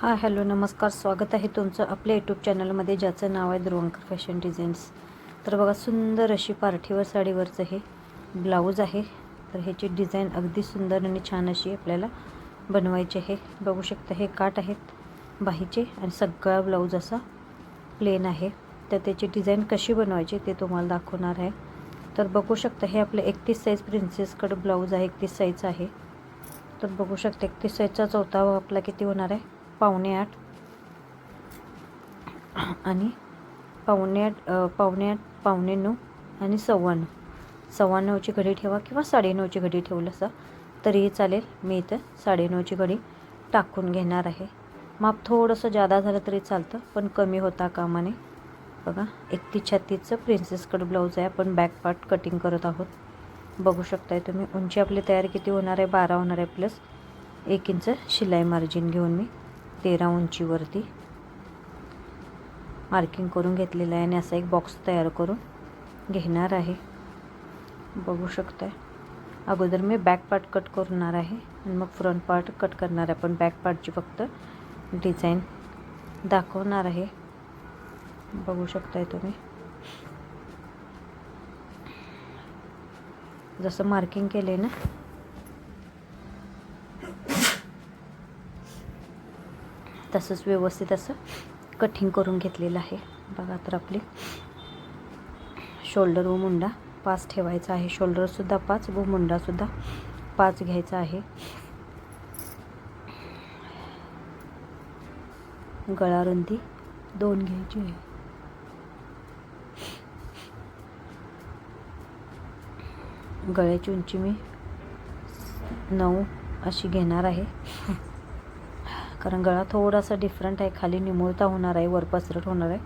हां हॅलो नमस्कार. स्वागत आहे तुमचं आपल्या यूट्यूब चॅनलमध्ये ज्याचं नाव आहे ध्रुवंकर फॅशन डिझाईन्स तर बघा सुंदर अशी पार्टीवर साडीवरचं हे ब्लाऊज आहे. तर ह्याची डिझाईन अगदी सुंदर आणि छान अशी आपल्याला बनवायची आहे. बघू शकता हे काट आहेत बाहीचे आणि सगळा ब्लाऊज असा प्लेन आहे. तर त्याची डिझाईन कशी बनवायची ते तुम्हाला दाखवणार आहे. तर बघू शकता हे आपलं एकतीस साईज प्रिन्सेसकडं ब्लाऊज आहे एकतीस साईजचं आहे. तर बघू शकता एकतीस साईजचा चौथा आपला किती होणार आहे? पावणे आठ. आणि पावणे आठ पावणे आठ पावणे नऊ आणि सव्वा नऊ सव्वा नऊची घडी ठेवा किंवा साडेनऊची घडी ठेवलं असं तरीही चालेल. मी इथं साडेनऊची घडी टाकून घेणार आहे. माप थोडंसं जादा झालं तरी चालतं पण कमी होता कामाने. बघा एकतीस छत्तीसचं प्रिन्सेस कट ब्लाऊज आहे. आपण बॅक पार्ट कटिंग करत आहोत. बघू शकताय तुम्ही. उंची आपली तयारी किती होणार आहे? बारा होणार आहे प्लस एक इंच शिलाई मार्जिन घेऊन मी. तेरा उंचीवरती मार्किंग करून घेतलेलं आहे आणि असा एक बॉक्स तयार करून घेणार आहे. बघू शकताय. अगोदर मी बॅक पार्ट कट करणार आहे आणि मग फ्रंट पार्ट कट करणार आहे. पण बॅक पार्टची फक्त डिझाईन दाखवणार आहे. बघू शकताय तुम्ही. जसं मार्किंग केले ना तसंच व्यवस्थित असं कटिंग करून घेतलेलं आहे. बघा तर आपली शोल्डर व मुंडा पाच ठेवायचा आहे. शोल्डरसुद्धा पाच व मुंडासुद्धा पाच घ्यायचा आहे. गळा रुंदी दोन घ्यायची. आहे गळ्याची उंची मी नऊ अशी घेणार आहे. कारण गळा थोडासा डिफरंट आहे. खाली निमुळता होणार आहे वर पसरट होणार आहे.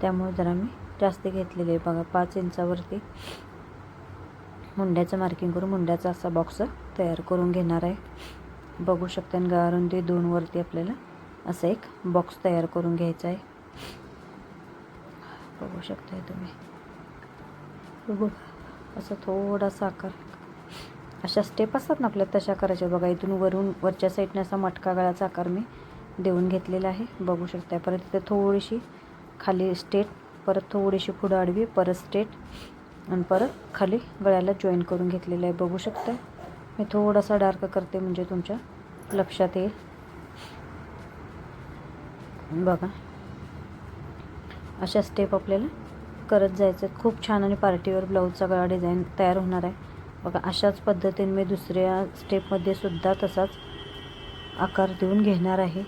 त्यामुळे जरा मी जास्त घेतलेले आहे. बघा पाच इंचावरती मुंड्याचं मार्किंग करून मुंड्याचा असा बॉक्स तयार करून घेणार आहे. बघू शकता आणि गळारुंदी दोनवरती आपल्याला असं एक बॉक्स तयार करून घ्यायचा आहे. बघू शकताय तुम्ही. बघू असं थोडासा आकार अशा स्टेप असतात ना आपल्या तशा करायच्या. बघा इथून वरून वरच्या साईडने असा मटका गळाचा आकार मी देऊन घेतलेला आहे. बघू शकता परत इथे थोडीशी खाली स्टेट परत थोडीशी पुढं आडवी परत स्टेट आणि परत खाली गळ्याला जॉईन करून घेतलेलं आहे. बघू शकता मी थोडासा डार्क करते म्हणजे तुमच्या लक्षात येईल. बघा. अशा स्टेप आपल्याला करत जायचं खूप छान आणि पार्टीवर ब्लाऊजचा गळा डिझाईन तयार होणार आहे. बघा अशाच पद्धतीने मी दुसऱ्या स्टेपमध्ये सुद्धा तसाच आकार देऊन घेणार आहे.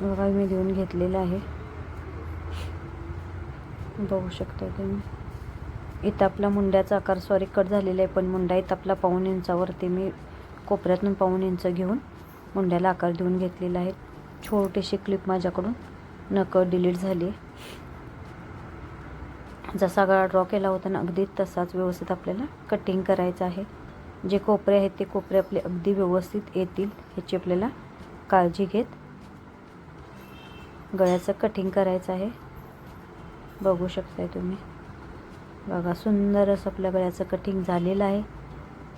बघा मी देऊन घेतलेलं आहे. बघू शकता तुम्ही? इथं आपला मुंड्याचा आकार सॉरी कट झालेला आहे पण मुंडा इथं आपला पाऊण इंचावरती मी कोपऱ्यातून पाऊण इंच घेऊन मुंड्याला आकार देऊन घेतलेला आहे. छोटीशी क्लिप माझ्याकडून नकळ डिलीट झाली. आहे जसा गळा ड्रॉ केला होता ना अगदी तसाच व्यवस्थित आपल्याला कटिंग करायचं आहे. जे कोपरे आहेत ते कोपरे आपले अगदी व्यवस्थित येतील ह्याची आपल्याला काळजी घेत गळ्याचं कटिंग करायचं आहे. बघू शकताय तुम्ही. बघा सुंदर असं आपल्या गळ्याचं कटिंग झालेलं आहे.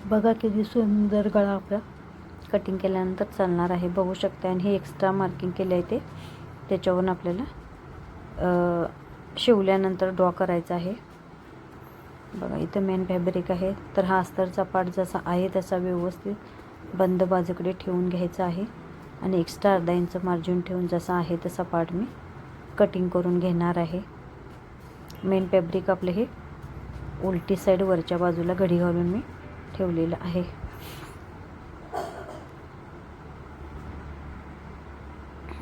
बघा किती सुंदर गळा आपला कटिंग केल्यानंतर चालणार आहे. बघू शकता आणि हे एक्स्ट्रा मार्किंग केले आहे ते. त्याच्यावरून आपल्याला शिवल्यानंतर ड्रॉ करायचं आहे. बघा इथं मेन फॅब्रिक आहे. तर हा अस्तरचा पार्ट जसा आहे तसा व्यवस्थित बंद बाजूकडे ठेवून घ्यायचा आहे. आणि एक्स्ट्रा अर्धा इंच मार्जिन ठेवून जसा आहे तसा पार्ट मी कटिंग करून घेणार आहे. मेन फॅब्रिक आपले हे उलटी साईड वरच्या बाजूला घडी घालून मी ठेवलेलं आहे.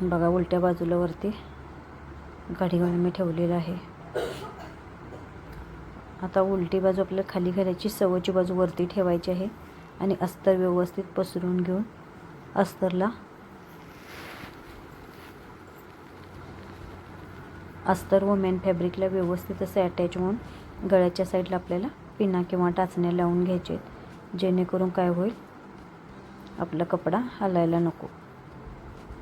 बघा उलट्या बाजूला वरती घडी घालून मी ठेवलेलं आहे. आता उलटी बाजू आपल्याला खाली घालायची सवयची बाजू वरती ठेवायची आहे आणि अस्तर व्यवस्थित पसरून घेऊन अस्तरला अस्तर व मेन फॅब्रिकला व्यवस्थित असं अटॅच होऊन गळ्याच्या साईडला आपल्याला पिना किंवा टाचण्या लावून घ्यायचे जेणेकरून काय होईल? आपला कपडा हलायला नको.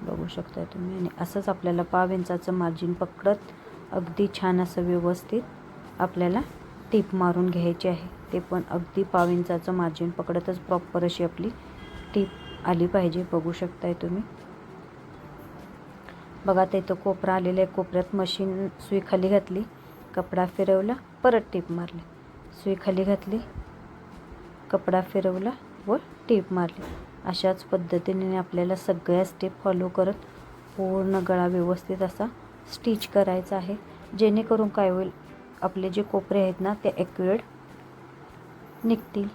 बघू शकताय तुम्ही. आणि असंच आपल्याला पाव इंचाचं मार्जिन पकडत अगदी छान असं व्यवस्थित आपल्याला टीप मारून घ्यायची आहे. ते पण अगदी पाव इंचाचं मार्जिन पकडतच प्रॉपर अशी आपली टीप आली पाहिजे. बघू शकताय तुम्ही. बघा आता इथं कोपरा आलेला आहे. कोपऱ्यात मशीन सुई खाली घातली कपडा फिरवला परत टीप मारली. सुई खाली घातली कपडा फिरवला व टीप मारली. अशाच पद्धतीने आपल्याला सगळ्या स्टेप फॉलो करत पूर्ण गळा व्यवस्थित असा स्टिच करायचा आहे. जेणेकरून काय होईल आपले जे कोपरे आहेत ना ते ॲक्युरेट निघतील.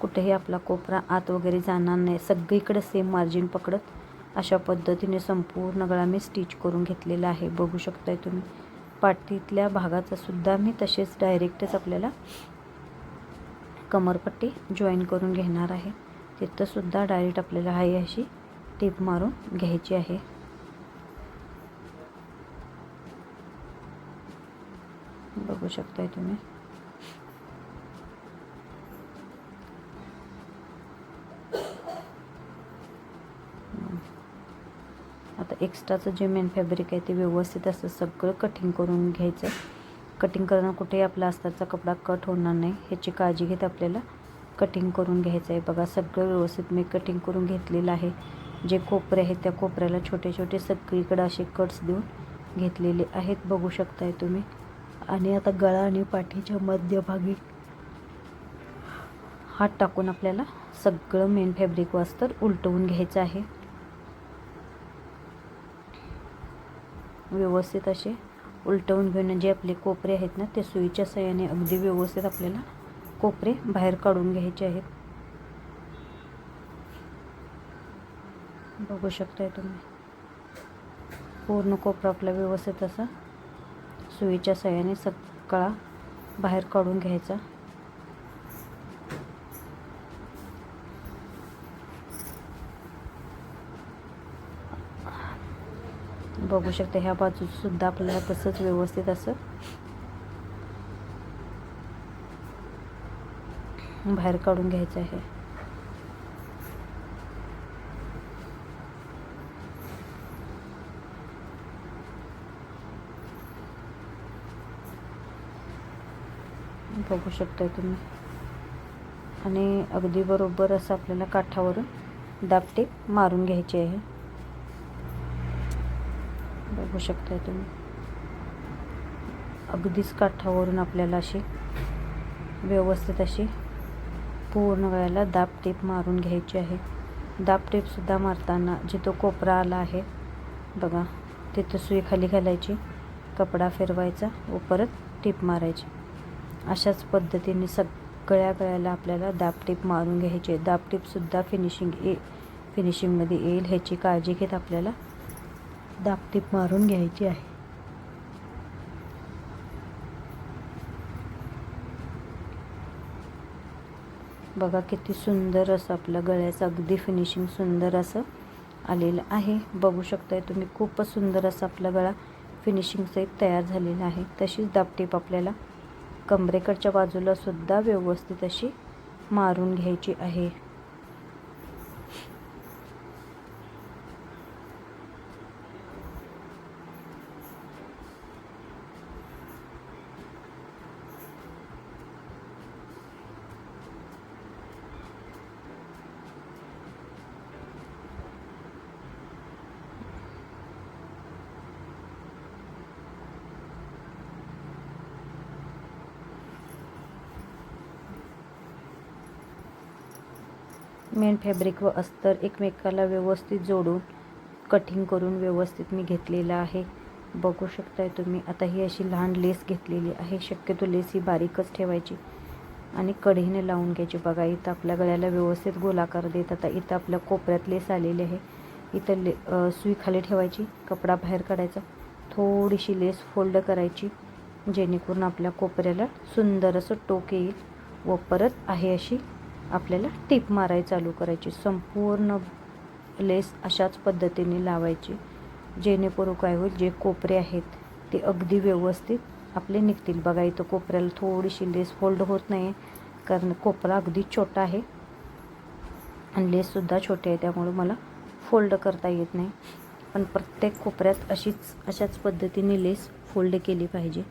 कुठेही आपला कोपरा आत वगैरे जाणार नाही. सगळीकडे सेम मार्जिन पकडत अशा पद्धतीने संपूर्ण गळा मी स्टिच करून घेतलेला आहे. बघू शकताय तुम्ही. पाठीतल्या भागाचा सुद्धा मी तसेच डायरेक्टच आपल्याला कमरपट्टी जॉईन करून घेणार आहे. तिथंसुद्धा डायरेक्ट आपल्याला हाय अशी टीप मारून घ्यायची आहे. बघू शकताय तुम्ही. आता जे मेन फॅब्रिक आहे ते व्यवस्थित असं सगळं कटिंग करून घ्यायचं. कटिंग करणं कुठेही आपला अस्तरचा कपडा कट होणार नाही. ह्याची काळजी घेत आपल्याला कटिंग करून घ्यायचं आहे. बघा सगळं व्यवस्थित मी कटिंग करून घेतलेलं आहे. जे कोपरे आहेत त्या कोपऱ्याला छोटे छोटे सगळीकडे असे कट्स देऊन घेतलेले आहेत. बघू शकताय तुम्ही. आणि आता गळा आणि पाठीच्या मध्यभागी हात टाकून आपल्याला सगळं मेन फॅब्रिक वास्तर उलटवून घ्यायचं आहे. व्यवस्थित असे उलटवून घेऊन जे आपले कोपरे आहेत ना ते सुईच्या सहाय्याने अगदी व्यवस्थित आपल्याला कोपरे बाहेर काढून घ्यायचे आहेत. बघू शकताय तुम्ही. पूर्ण कोपरा आपला व्यवस्थित असा सुईच्या सहाय्याने सगळा बाहेर काढून घ्यायचा. बघू शकता. ह्या बाजूसुद्धा आपल्याला तसंच व्यवस्थित असं बाहेर काढून घ्यायचं आहे. बघू शकताय तुम्ही. आणि अगदी बरोबर असं आपल्याला काठावरून दाबटेप मारून घ्यायची आहे. बघू शकताय तुम्ही. अगदीच काठावरून आपल्याला अशी व्यवस्थित अशी पूर्ण वेळेला दाब टेप मारून घ्यायची आहे. दाब टेपसुद्धा मारताना जिथं कोपरा आला आहे बघा तिथं सुई खाली घालायची कपडा फिरवायचा व परत टीप मारायची. अशाच पद्धतीने सगळ्या गळ्याला आपल्याला दाब टीप मारून घ्यायची दाब टीपसुद्धा फिनिशिंग ए फिनिशिंगमध्ये येईल ह्याची काळजी घेत आपल्याला दापटीप मारून घ्यायची आहे. बघा किती सुंदर असं आपलं गळ्याचं अगदी फिनिशिंग सुंदर असं आलेलं आहे. बघू शकताय तुम्ही खूपच सुंदर असं आपला गळा फिनिशिंगसहित तयार झालेला आहे. तशीच दापटीप आपल्याला कमरेकडच्या बाजूला सुद्धा व्यवस्थित अशी मारून घ्यायची आहे. मेन फॅब्रिक व अस्तर एकमेकाला व्यवस्थित जोडून कटिंग करून व्यवस्थित मी घेतलेलं आहे. बघू शकताय तुम्ही आता ही अशी लहान लेस घेतलेली आहे. शक्यतो लेस ही बारीकच ठेवायची आणि कढीने लावून घ्यायची. बघा इथं आपल्या गळ्याला व्यवस्थित गोलाकार देत आता इथं आपल्या कोपऱ्यात लेस आलेली आहे. इथं ले सुई खाली ठेवायची कपडा बाहेर काढायचा. थोडीशी लेस फोल्ड करायची जेणेकरून आपल्या कोपऱ्याला सुंदर असं टोक येईल व परत आहे अशी आपल्याला टीप माराय चालू करायची. संपूर्ण लेस अशाच पद्धतीने लावायची जेणेकरून काय होईल जे कोपरे आहेत ते अगदी व्यवस्थित आपले निघतील. बघा इथं कोपऱ्याला थोडीशी लेस फोल्ड होत नाही कारण कोपरा अगदी छोटा आहे आणि लेससुद्धा छोटी आहे त्यामुळे मला फोल्ड करता येत नाही. पण प्रत्येक कोपऱ्यात अशीच अशाच पद्धतीने लेस फोल्ड केली पाहिजे.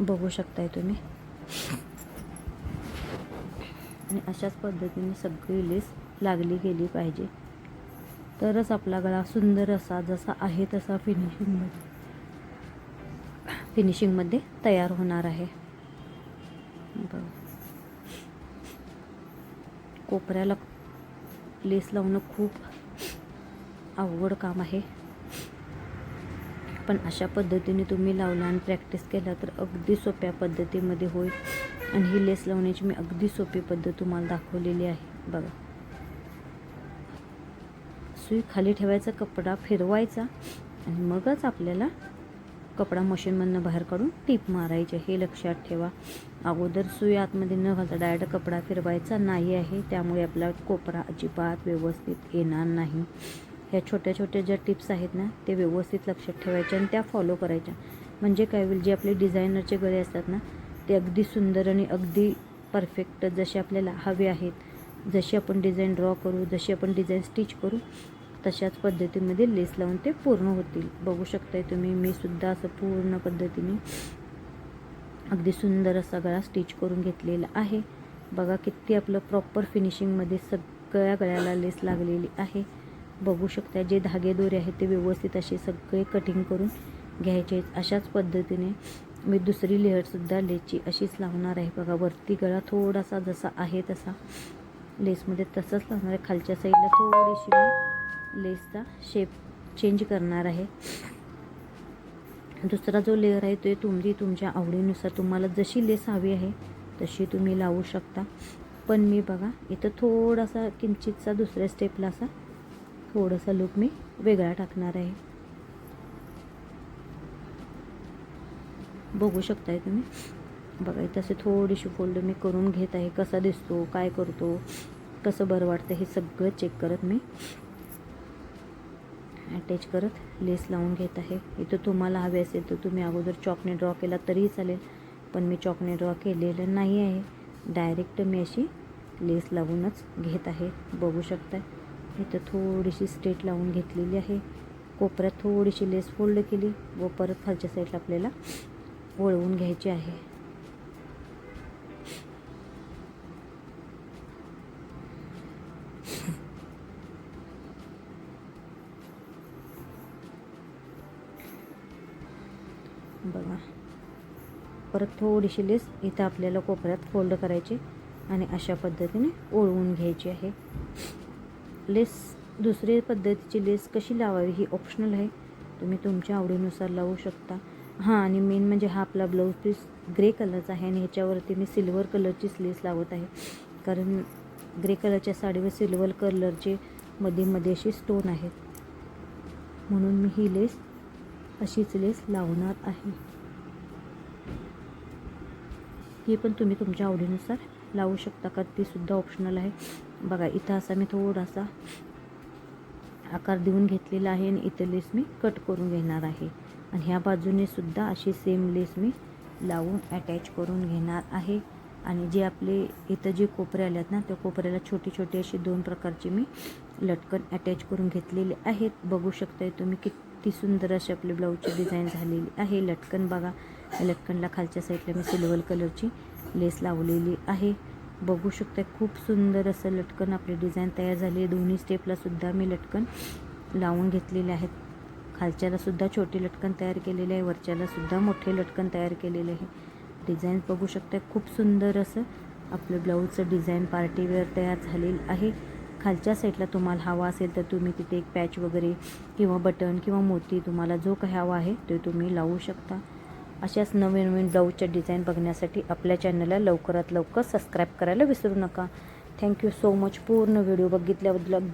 बघू शकताय तुम्ही. आणि अशाच पद्धतीने सगळी लेस लागली गेली पाहिजे. तरच आपला गळा सुंदर असा जसा आहे तसा फिनिशिंगमध्ये फिनिशिंगमध्ये तयार होणार आहे. कोपऱ्याला लेस लावणं खूप अवघड काम आहे. पण अशा पद्धतीने तुम्ही लावला आणि प्रॅक्टिस केला तर अगदी सोप्या पद्धतीमध्ये होईल. आणि ही लेस लावण्याची मी अगदी सोपी पद्धत तुम्हाला दाखवलेली आहे. बघा. सुई खाली ठेवायचा कपडा फिरवायचा आणि मगच आपल्याला कपडा मशीनमधनं बाहेर काढून टीप मारायचे हे लक्षात ठेवा. अगोदर सुई आतमध्ये न घालता डायरेक्ट कपडा फिरवायचा नाही आहे. त्यामुळे आपला कोपरा अजिबात व्यवस्थित येणार नाही. ह्या छोट्या छोट्या ज्या टिप्स आहेत ना ते व्यवस्थित लक्षात ठेवायच्या आणि त्या फॉलो करायच्या. म्हणजे काय होईल जे आपले डिझायनरचे गळे असतात ना ते अगदी सुंदर आणि अगदी परफेक्ट जसे आपल्याला हवे आहेत. जशी आपण डिझाईन ड्रॉ करू जशी आपण डिझाईन स्टिच करू तशाच पद्धतीमध्ये लेस लावून ते पूर्ण होतील. बघू शकताय तुम्ही मी सुद्धा असं पूर्ण पद्धतीने अगदी सुंदर असा गळा स्टिच करून घेतलेला आहे. बघा किती आपलं प्रॉपर फिनिशिंगमध्ये सगळ्या गळ्याला लेस लागलेली आहे. बघू शकता जे धागे दोरे आहेत ते व्यवस्थित असे सगळे कटिंग करून घ्यायचे आहेत. अशाच पद्धतीने मी दुसरी लेअरसुद्धा लेसची अशीच लावणार आहे. बघा वरती गळा थोडासा जसा आहे तसा. लेसमध्ये तसंच लावणार आहे. खालच्या साईडला थोडीशी मी लेसचा शेप चेंज करणार आहे. दुसरा जो लेअर आहे तो तुमची तुमच्या आवडीनुसार तुम्हाला जशी लेस हवी आहे तशी तुम्ही लावू शकता. पण मी बघा इथं थोडासा किंचितचा दुसऱ्या स्टेपला असा थोडासा लुक मी वेगळा टाकणार आहे. बघू शकताय तुम्ही. बघा इथं असे थोडीशी फोल्ड मी करून घेत आहे. कसा दिसतो काय करतो कसं बरं वाटतं हे सगळं चेक करत मी. अटॅच करत लेस लावून घेत आहे. इथं तुम्हाला हवे असेल तर तुम्ही अगोदर चॉकने ड्रॉ केला तरीही चालेल. पण मी चॉकने ड्रॉ केलेलं नाही आहे. डायरेक्ट मी अशी लेस लावूनच घेत आहे. बघू शकता इथं थोडीशी स्ट्रेट लावून घेतलेली आहे. कोपऱ्यात थोडीशी लेस फोल्ड केली व परत खालच्या साईडला आपल्याला वळवून घ्यायची आहे. बघा. परत थोडीशी लेस इथं आपल्याला कोपऱ्यात फोल्ड करायची आणि अशा पद्धतीने ओळवून घ्यायची आहे. लेस दुसरी पद्धतीची लेस कशी लावावी ही ऑप्शनल आहे. तुम्ही तुमच्या आवडीनुसार लावू शकता. हां आणि मेन म्हणजे हा आपला ब्लाऊज पीस ग्रे कलरचा आहे आणि ह्याच्यावरती मी सिल्वर कलरचीच लेस लावत आहे. कारण ग्रे कलरच्या साडीवर सिल्वर कलरचे मध्ये मध्ये असे स्टोन आहेत. म्हणून मी ही लेस अशीच लेस लावणार आहे. ही पण तुम्ही तुमच्या आवडीनुसार लावू शकता का ती सुद्धा ऑप्शनल आहे. बघा इथं असा मी थोडासा आकार देऊन घेतलेला आहे आणि इथं लेस मी कट करून घेणार आहे. आणि ह्या बाजूने सुद्धा अशी सेम लेस मी लावून अटॅच करून घेणार आहे. आणि जे आपले इथं जे कोपरे आले ना त्या कोपऱ्याला छोटी छोटी अशी दोन प्रकारची मी लटकन अटॅच करून घेतलेले आहेत. बघू शकताय तुम्ही किती सुंदर अशी आपली ब्लाऊजची डिझाईन झालेली आहे. लटकन बघा लटकनला खालच्या साईडला मी सिल्वर कलरची लेस लावलेली आहे. बघू शकता खूप सुंदर असं लटकन आपली डिझाईन तयार झाली आहे. दोन्ही स्टेपलासुद्धा मी लटकन लावून घेतलेले आहेत. खालच्यालासुद्धा छोटी छोटे लटकन तयार केलेली आहे वरच्यालासुद्धा मोठे लटकन तयार केलेले आहे. डिझाईन बघू शकता खूप सुंदर असं आपलं ब्लाऊजचं डिझाईन पार्टीवेअर तयार झालेलं आहे. खालच्या साईडला तुम्हाला हवा असेल तर तुम्ही तिथे एक पॅच वगैरे किंवा बटन किंवा मोती तुम्हाला जो काही हवा आहे ते तुम्ही लावू शकता. अशाच नवीन नवीन ब्लाऊजच्या डिझाईन बघण्यासाठी आपल्या चॅनलला लवकरात लवकर सबस्क्राईब करायला विसरू नका. थँक्यू सो मच पूर्ण व्हिडिओ बघितल्याबद्दल